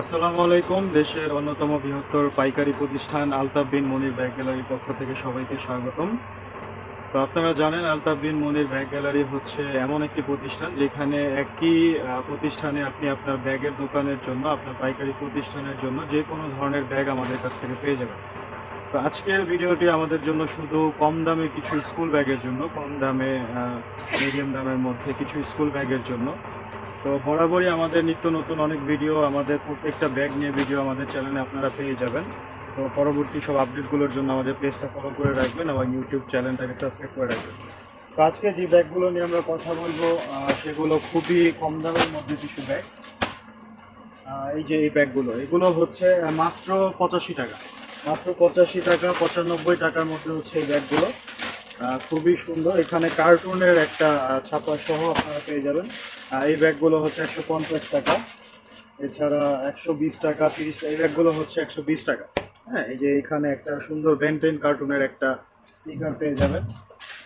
আসসালামু আলাইকুম, দেশের অন্যতম বৃহত্তর পাইকারি প্রতিষ্ঠান আলতাফ বিন মনির ব্যাগ গ্যালারির পক্ষ থেকে সবাইকে স্বাগতম। তো আপনারা জানেন, আলতাফ বিন মনির ব্যাগ গ্যালারি হচ্ছে এমন একটি প্রতিষ্ঠান যেখানে একই প্রতিষ্ঠানে আপনি আপনার ব্যাগের দোকানের জন্য, আপনার পাইকারি প্রতিষ্ঠানের জন্য যে কোনো ধরনের ব্যাগ আমাদের কাছ থেকে পেয়ে যাবেন। তো আজকের ভিডিওটি আমাদের জন্য শুধু কম দামে কিছু স্কুল ব্যাগের জন্য, কম দামে মিডিয়াম দামের মধ্যে কিছু স্কুল ব্যাগের জন্য। তো বরাবরই আমাদের নিত্য নতুন অনেক ভিডিও আমাদের প্রত্যেকটা ব্যাগ নিয়ে ভিডিও আমাদের চ্যানেলে আপনারা পেয়ে যাবেন। তো পরবর্তী সব আপডেটগুলোর জন্য আমাদের পেজটা ফলো করে রাখবেন এবং ইউটিউব চ্যানেলটাকে সাবস্ক্রাইব করে রাখবেন। তো আজকে যে ব্যাগগুলো নিয়ে আমরা কথা বলব সেগুলো খুবই কম দামের মধ্যে কিছু ব্যাগ এই যে এই ব্যাগগুলো এগুলো হচ্ছে মাত্র পঁচাশি টাকা। মাত্র পঁচাশি টাকা, পঁচানব্বই টাকার মধ্যে হচ্ছে এই ব্যাগগুলো খুবই সুন্দর। এখানে কার্টুনের একটা ছাপা সহ আপনারা পেয়ে যাবেন। এই ব্যাগগুলো হচ্ছে একশো পঞ্চাশ টাকা। এছাড়া একশো বিশ টাকা তিরিশ এই ব্যাগগুলো হচ্ছে একশো বিশ টাকা। হ্যাঁ এই যে এখানে একটা সুন্দর বেন্টেন কার্টুনের একটা স্নিকার পেয়ে যাবেন।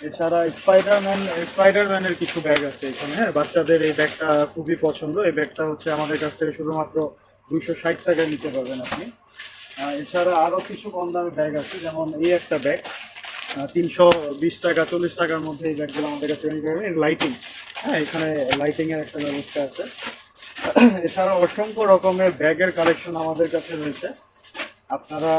এছাড়া স্পাইডারম্যান স্পাইডারম্যানের কিছু ব্যাগ আছে এখানে। হ্যাঁ বাচ্চাদের এই ব্যাগটা খুবই পছন্দ। এই ব্যাগটা হচ্ছে আমাদের কাছ থেকে শুধুমাত্র দুইশো ষাট টাকায় নিতে পারবেন আপনি। এছাড়া আরও কিছু কম দামের ব্যাগ আছে। যেমন এই একটা ব্যাগ তিনশো বিশ টাকা, চল্লিশ টাকার মধ্যে এই ব্যাগগুলো আমাদের কাছে লাইটিং হ্যাঁ এখানে লাইটিংয়ের একটা ব্যবস্থা আছে। এছাড়া অসংখ্য রকমের ব্যাগের কালেকশন আমাদের কাছে রয়েছে। আপনারা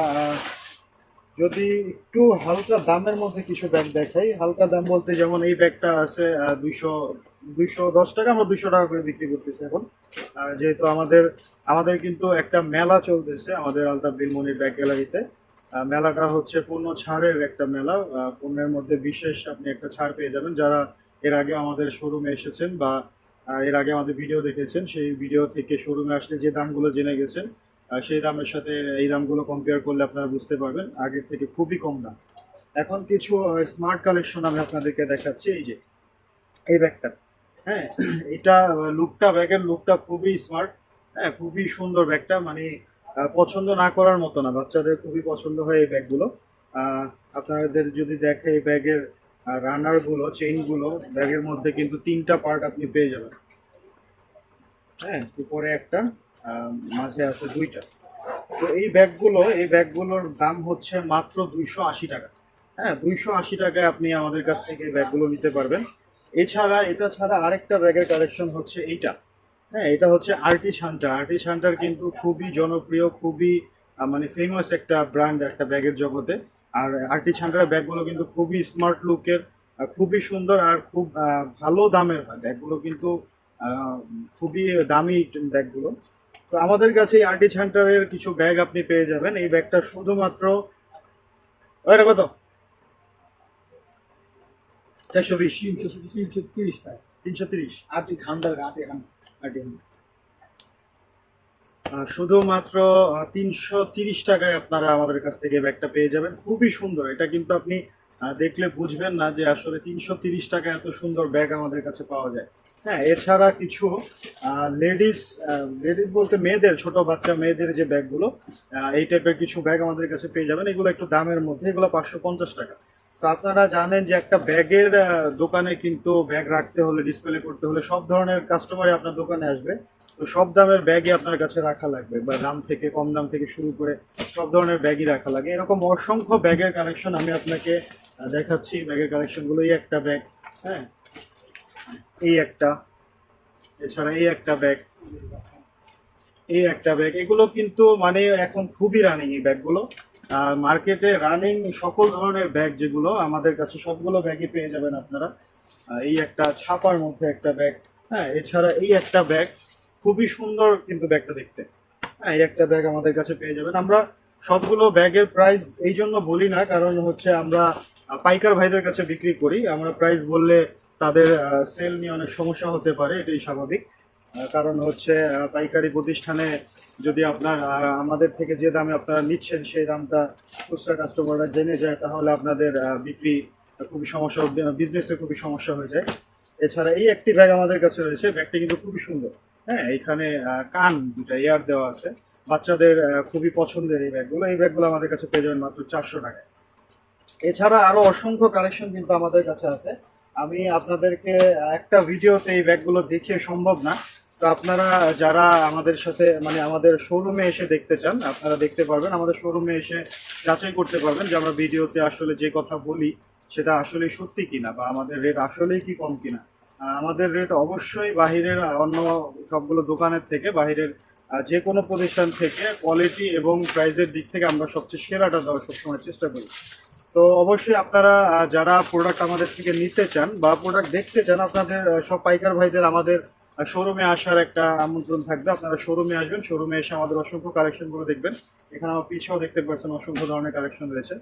যদি একটু হালকা দামের মধ্যে কিছু ব্যাগ দেখাই, হালকা দাম বলতে যেমন এই ব্যাগটা আছে দুইশো দুইশো দশ টাকা আমরা দুইশো টাকা করে বিক্রি করতেছি এখন। যেহেতু আমাদের আমাদের কিন্তু একটা মেলা চলতেছে আমাদের আলতাফ বিলমনির ব্যাগ গ্যালারিতে মেলাটা হচ্ছে পূর্ণ ছাড়ের একটা মেলা। পণ্যের মধ্যে বিশেষ আপনি একটা ছাড় পেয়ে যাবেন। যারা এর আগে আমাদের শোরুমে এসেছেন বা এর আগে আমাদের ভিডিও দেখেছেন, সেই ভিডিও থেকে শোরুমে আসলে যে দামগুলো জেনে গেছেন সেই দামের সাথে এই দামগুলো কম্পেয়ার করলে আপনারা বুঝতে পারবেন। আগের থেকে খুবই কম দাম। এখন কিছু স্মার্ট কালেকশন আমি আপনাদেরকে দেখাচ্ছি। এই যে, এই ব্যাগটা। হ্যাঁ এটা লুকটা ব্যাগের লুকটা খুবই স্মার্ট হ্যাঁ খুবই সুন্দর ব্যাগটা। মানে পছন্দ না করার মতো না, বাচ্চাদের খুবই পছন্দ হয় এই ব্যাগগুলো। আপনাদের যদি দেখে এই ব্যাগের রানারগুলো চেইনগুলো ব্যাগের মধ্যে কিন্তু তিনটা পার্ট আপনি পেয়ে যাবেন। হ্যাঁ উপরে একটা মাঝে আছে দুইটা। তো এই ব্যাগগুলো, এই ব্যাগগুলোর দাম হচ্ছে মাত্র দুইশো আশি টাকা। হ্যাঁ দুইশো আশি টাকায় আপনি আমাদের কাছ থেকে এই ব্যাগগুলো নিতে পারবেন। এছাড়া, এটা ছাড়া আরেকটা ব্যাগের কালেকশন হচ্ছে এইটা। হ্যাঁ এটা হচ্ছে আর্টি শান্টার আর্টি শান্টার কিন্তু খুবই জনপ্রিয় খুবই মানে ফেমাস একটা ব্র্যান্ড একটা ব্যাগের জগতে। আর আর্টি শান্টারের ব্যাগগুলো কিন্তু খুবই স্মার্ট লুকের খুবই সুন্দর আর খুব ভালো দামের হয়। ব্যাগগুলো কিন্তু খুবই দামি ব্যাগগুলো। তো আমাদের কাছে এই আর্টি শান্টারের কিছু ব্যাগ আপনি পেয়ে যাবেন। এই ব্যাগটা শুধুমাত্র ওইটা কত? চারশো বিশ। তিনশো তিনশো তিরিশ টাকা। তিনশো তিরিশ। আটি ঘান্টার আটি ঘান্টা আহ, শুধুমাত্র তিনশো তিরিশ টাকায় আপনারা আমাদের কাছ থেকে ব্যাগটা পেয়ে যাবেন। খুবই সুন্দর। এটা কিন্তু আপনি দেখলে বুঝবেন না যে আসলে তিনশো তিরিশ টাকা এত সুন্দর ব্যাগ আমাদের কাছে পাওয়া যায়। হ্যাঁ এছাড়া কিছু লেডিস লেডিস বলতে মেয়েদের, ছোট বাচ্চা মেয়েদের যে ব্যাগগুলো এই টাইপের কিছু ব্যাগ আমাদের কাছে পেয়ে যাবেন। এগুলো একটু দামের মধ্যে, এগুলো পাঁচশো পঞ্চাশ টাকা। আপনারা জানেন যে একটা ব্যাগের দোকানে কিন্তু ব্যাগ রাখতে হলে ডিসপ্লে করতে হলে সব ধরনের কাস্টমারই আপনার দোকানে আসবে। তো সব দামের ব্যাগই আপনার কাছে রাখা লাগবে বা দাম থেকে, কম দাম থেকে শুরু করে সব ধরনের ব্যাগই রাখা লাগে। এরকম অসংখ্য ব্যাগের কালেকশন আমি আপনাকে দেখাচ্ছি। ব্যাগের কালেকশনগুলো এই একটা ব্যাগ হ্যাঁ? এই একটা, এছাড়া এই একটা ব্যাগ, এই একটা ব্যাগ। এগুলো কিন্তু মানে এখন খুবই রানিং এই ব্যাগগুলো। মার্কেটে রানিং সকল ধরনের ব্যাগ যেগুলো, আমাদের কাছে সবগুলো ব্যাগই পেয়ে যাবেন আপনারা। এই একটা ছাপার মধ্যে একটা ব্যাগ হ্যাঁ এছাড়া এই একটা ব্যাগ খুবই সুন্দর কিন্তু ব্যাগটা দেখতে। হ্যাঁ এই একটা ব্যাগ আমাদের কাছে পেয়ে যাবেন। আমরা সবগুলো ব্যাগের প্রাইস এই জন্য বলি না, কারণ হচ্ছে আমরা পাইকার ভাইদের কাছে বিক্রি করি। আমরা প্রাইস বললে তাদের সেল নিয়ে অনেক সমস্যা হতে পারে, এটাই স্বাভাবিক। কারণ হচ্ছে পাইকারি প্রতিষ্ঠানে যদি আপনার আমাদের থেকে যে দামে আপনারা নিচ্ছেন, সেই দামটা খুচরা কাস্টমাররা জেনে যায়, তাহলে আপনাদের বিক্রি খুবই সমস্যা বিজনেসে খুবই সমস্যা হয়ে যায়। এছাড়া এই একটি ব্যাগ আমাদের কাছে রয়েছে ব্যাগটি কিন্তু খুবই সুন্দর। হ্যাঁ এখানে কান দুটা এয়ার দেওয়া আছে। বাচ্চাদের খুবই পছন্দের এই ব্যাগগুলো এই ব্যাগগুলো আমাদের কাছে পেয়ে যাবেন মাত্র চারশো টাকায়। এছাড়া আরও অসংখ্য কালেকশন কিন্তু আমাদের কাছে আছে। আমি আপনাদেরকে একটা ভিডিওতে এই ব্যাগগুলো দেখিয়ে সম্ভব না। তো আপনারা যারা আমাদের সাথে মানে আমাদের শোরুমে এসে দেখতে চান, আপনারা দেখতে পারবেন, আমাদের শোরুমে এসে যাচাই করতে পারবেন যে আমরা ভিডিওতে আসলে যে কথা বলি, সেটা আসলে সত্যি কিনা বা আমাদের রেট আসলেই কি কম কিনা। আমাদের রেট অবশ্যই বাহিরের অন্য সবগুলো দোকানের থেকে, বাহিরের যে কোনো প্রতিষ্ঠান থেকে কোয়ালিটি এবং প্রাইসের দিক থেকে আমরা সবচেয়ে সেরাটা দেওয়ার সবসময় চেষ্টা করি। তো অবশ্যই আপনারা যারা প্রোডাক্ট আমাদের থেকে নিতে চান বা প্রোডাক্ট দেখতে চান, আপনাদের সব পাইকার ভাইদের আমাদের শোরুমে আসার একটা আমন্ত্রণ থাকবে। আপনারা শোরুমে আসবেন শোরুমে এসে আমাদের অসংখ্য কালেকশনগুলো দেখবেন। এখানে আমার পিছেও দেখতে পাচ্ছেন, অসংখ্য ধরনের কালেকশন রয়েছে।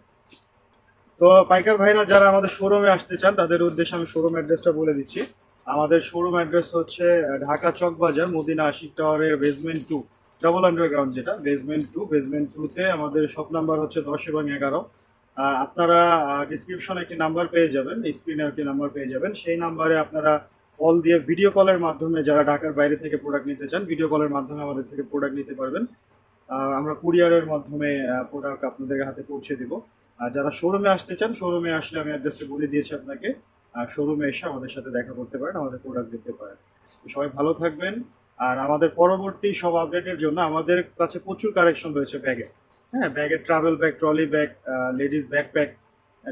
তো পাইকার ভাইরা, যারা আমাদের শোরুমে আসতে চান, তাদের উদ্দেশ্যে আমি শোরুম অ্যাড্রেসটা বলে দিচ্ছি। আমাদের শোরুম অ্যাড্রেস হচ্ছে ঢাকা চক বাজার মদিনা আশিক টাওয়ারের বেসমেন্ট টু ডাবল আন্ডারগ্রাউন্ড যেটা বেসমেন্ট টু বেসমেন্ট টুতে আমাদের শপ নাম্বার হচ্ছে দশ এবং এগারো। আপনারা ডিসক্রিপশনে একটি নাম্বার পেয়ে যাবেন স্ক্রিনে একটি নাম্বার পেয়ে যাবেন। সেই নাম্বারে আপনারা কল দিয়ে ভিডিও কলের মাধ্যমে যারা ঢাকার বাইরে থেকে প্রোডাক্ট নিতে চান ভিডিও কলের মাধ্যমে আমাদের থেকে প্রোডাক্ট নিতে পারবেন। আমরা কুরিয়ারের মাধ্যমে প্রোডাক্ট আপনাদের হাতে পৌঁছে দিব। আর যারা শোরুমে আসতে চান শোরুমে আসলে আমি অ্যাড্রেসে বলে দিয়েছি আপনাকে। আর শোরুমে এসে আমাদের সাথে দেখা করতে পারেন, আমাদের প্রোডাক্ট দেখতে পারেন। সবাই ভালো থাকবেন। আর আমাদের পরবর্তী সব আপডেটের জন্য আমাদের কাছে প্রচুর কালেকশন রয়েছে ব্যাগে হ্যাঁ ব্যাগের travel bag trolley bag ladies backpack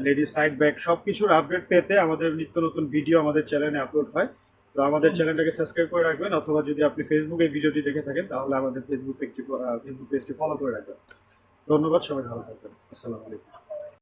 ladies side bag সব কিছুর আপডেট পেতে আমাদের নিত্য নতুন ভিডিও আমাদের চ্যানেলে আপলোড হয়। তো আমাদের চ্যানেলটাকে সাবস্ক্রাইব করে রাখবেন অথবা যদি আপনি ফেসবুকে ভিডিওটি দেখে থাকেন তাহলে আমাদের ফেসবুক পেজটি ফেসবুক পেজটি ফলো করে রাখবেন। ধন্যবাদ সবাই ভালো থাকবেন। আসসালামু আলাইকুম।